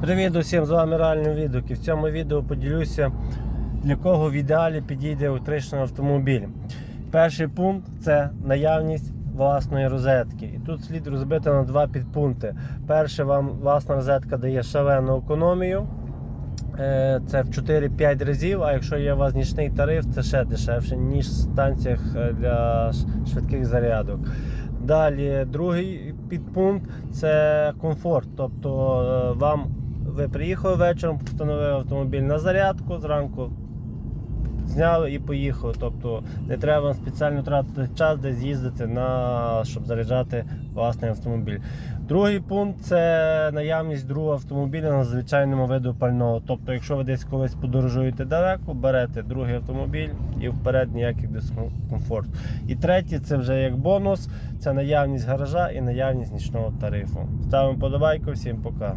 Привіт усім, з вами Реальний відгук. І в цьому відео поділюся, для кого в ідеалі підійде електричний автомобіль. Перший пункт це наявність власної розетки. І тут слід розбити на два підпункти. Перше, вам власна розетка дає шалену економію. Е, Це в 4-5 разів, а якщо є у вас нічний тариф, це ще дешевше, ніж в станціях е, для швидких зарядок. Далі, другий підпункт це комфорт. Тобто е, вам ви приїхали вечором, встановили автомобіль на зарядку, зранку зняли і поїхали. Тобто не треба спеціально тратити час, десь їздити на щоб заряджати власний автомобіль. Другий пункт це наявність другого автомобіля на звичайному виду пального. Тобто, якщо ви десь колись подорожуєте далеко, берете другий автомобіль і вперед ніяких дискомфорту. І третє, це вже як бонус, це наявність гаража і наявність нічного тарифу. Ставимо подобайку, всім пока.